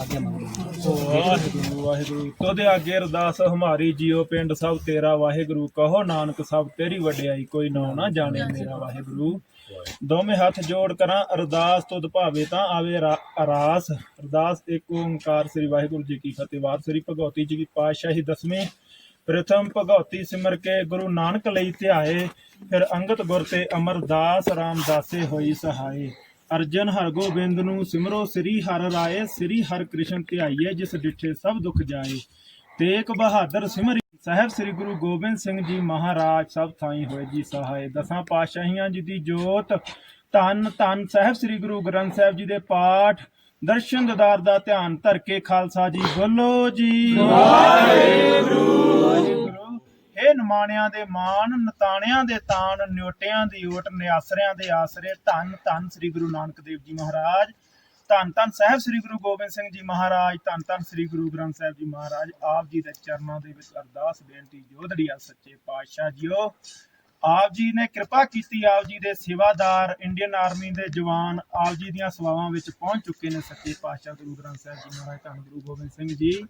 ਆਗੇ ਮੰਗਦੇ ਵਾਹਿਗੁਰੂ ਵਾਹਿਗੁਰੂ। ਤੋਦੇ ਅੱਗੇ ਅਰਦਾਸ, ਹਮਾਰੀ ਜੀਓ ਪਿੰਡ ਸਭ ਤੇਰਾ ਵਾਹਿਗੁਰੂ। ਕਹੋ ਨਾਨਕ, ਸਭ ਤੇਰੀ ਵਡਿਆਈ, ਕੋਈ ਨਾ ਨਾ ਜਾਣੇ ਮੇਰਾ ਵਾਹਿਗੁਰੂ। ਦੋਵੇਂ ਹੱਥ ਜੋੜ ਕਰਾਂ, ਅਰਦਾਸ ਤੁਧ ਭਾਵੇ ਤਾਂ ਆਵੇ ਅਰਾਸ। ਅਰਦਾਸ ਇੱਕ ਓੰਕਾਰ ਸ੍ਰੀ ਵਾਹਿਗੁਰੂ ਜੀ ਕੀ ਫਤਿਹ। ਵਾਰ ਸ੍ਰੀ ਭਗਵਤੀ ਜੀ ਕੀ ਪਾਤਸ਼ਾਹੀ ਦਸਵੇਂ। ਪ੍ਰਥਮ ਭਗਵਤੀ ਸਿਮਰ ਕੇ ਗੁਰੂ ਨਾਨਕ ਲਈ ਧਿਆਏ। ਫਿਰ ਅੰਗਤ ਗੁਰ ਤੇ ਅਮਰਦਾਸ ਰਾਮਦਾਸੇ ਹੋਈ ਸਹਾਏ ਅਰਜਨ ਹਰਗੋਬਿੰਦ ਨੂੰ ਸਿਮਰੋ, ਸ੍ਰੀ ਹਰ ਰਾਏ, ਸ੍ਰੀ ਹਰ ਕ੍ਰਿਸ਼ਨ ਧਿਆਈਏ, ਜਿਸ ਡਿਠੇ ਸਭ ਦੁੱਖ ਜਾਏ। ਤੇਗ ਬਹਾਦਰ ਸਿਮਰੀ ਸਾਹਿਬ, ਸ੍ਰੀ ਗੁਰੂ ਗੋਬਿੰਦ ਸਿੰਘ ਜੀ ਮਹਾਰਾਜ, ਸਭ ਥਾਈ ਹੋਏ ਜੀ ਸਹਾਏ। ਦਸਾਂ ਪਾਤਸ਼ਾਹੀਆਂ ਜੀ ਦੀ ਜੋਤ, ਧੰਨ ਧੰਨ ਸਾਹਿਬ, ਸ੍ਰੀ ਗੁਰੂ ਗ੍ਰੰਥ ਸਾਹਿਬ ਜੀ ਦੇ ਪਾਠ, ਦਰਸ਼ਨ ਦਦਾਰ ਦਾ ਧਿਆਨ ਧਰ ਕੇ ਖਾਲਸਾ ਜੀ ਬੋਲੋ ਜੀ। ਵਾਹਿਗੁਰੂ। ਇਹ ਦੇ ਮਾਣ, ਨਤਾਣਿਆਂ ਦੇ ਤਾਣ, ਨਿਉਟਿਆਂ ਦੀ ਓਟ, ਨਿਆਸਰਿਆਂ ਦੇ ਆਸਰੇ। ਧੰਨ ਧੰਨ ਸ੍ਰੀ ਗੁਰੂ ਨਾਨਕ ਦੇਵ ਜੀ ਮਹਾਰਾਜ। ਧੰਨ ਧੰਨ ਸਾਹਿਬ ਸ੍ਰੀ ਗੁਰੂ ਗੋਬਿੰਦ ਸਿੰਘ ਜੀ ਮਹਾਰਾਜ। ਧੰਨ ਧੰਨ ਸ੍ਰੀ ਗੁਰੂ ਗ੍ਰੰਥ ਸਾਹਿਬ ਜੀ ਮਹਾਰਾਜ। ਆਪ ਜੀ ਦੇ ਚਰਨਾਂ ਦੇ ਵਿੱਚ ਅਰਦਾਸ ਬੇਨਤੀ ਜੋਦੜੀ ਸੱਚੇ ਪਾਤਸ਼ਾਹ ਜੀਓ। ਆਪ ਜੀ ਨੇ ਕਿਰਪਾ ਕੀਤੀ, ਆਪ ਜੀ ਦੇ ਸੇਵਾਦਾਰ, ਇੰਡੀਅਨ ਆਰਮੀ ਦੇ ਜਵਾਨ, ਆਪ ਜੀ ਦੀਆਂ ਸਵਾਵਾਂ ਵਿੱਚ ਪਹੁੰਚ ਚੁੱਕੇ ਨੇ ਸੱਚੇ ਪਾਤਸ਼ਾਹ ਗੁਰੂ ਗ੍ਰੰਥ ਸਾਹਿਬ ਜੀ ਮਹਾਰਾਜ। ਧੰਨ ਗੁਰੂ ਗੋਬਿੰਦ ਸਿੰਘ ਜੀ।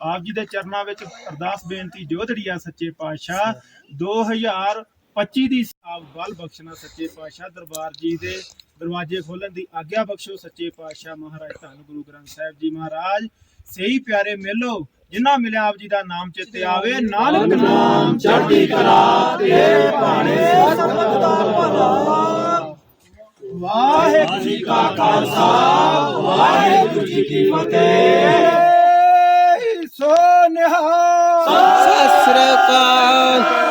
ਆਪ ਜੀ ਦੇ ਚਰਨਾਂ ਵਿੱਚ ਅਰਦਾਸ ਬੇਨਤੀ ਜੋਦੜੀ ਸੱਚੇ ਪਾਤਸ਼ਾਹ 2025 ਦੀ ਆਪ ਬਲ ਬਖਸ਼ਣਾ ਸੱਚੇ ਪਾਤਸ਼ਾਹ ਦਰਬਾਰ ਜੀ ਦੇ ਦਰਵਾਜ਼ੇ ਖੋਲਣ ਦੀ ਆਗਿਆ ਬਖਸ਼ੋ ਸੱਚੇ ਪਾਤਸ਼ਾਹ ਮਹਾਰਾਜ ਧੰਨ ਗੁਰੂ ਗ੍ਰੰਥ ਸਾਹਿਬ ਜੀ ਮਹਾਰਾਜ। ਸਹੀ ਪਿਆਰੇ ਮਿਲੋ ਜਿਨ੍ਹਾਂ ਮਿਲਿਆ ਆਪ ਜੀ ਦਾ ਨਾਮ ਚੇਤੇ ਆਵੇ। ਨਾਨਕ ਨਾਮ ਚੜ੍ਹਦੀ ਕਲਾ ਤੇ ਭਾਣੇ ਸਤਿਗੁਰ ਦਾ ਭਲਾ। ਵਾਹਿਗੁਰੂ ਜੀ ਕਾ ਖਾਲਸਾ, ਵਾਹਿਗੁਰੂ ਜੀ ਕੀ ਫਤਿਹ। ਸੋ ਨਿਹਾਲ। ਸਤਿ ਸ੍ਰੀ ਅਕਾਲ।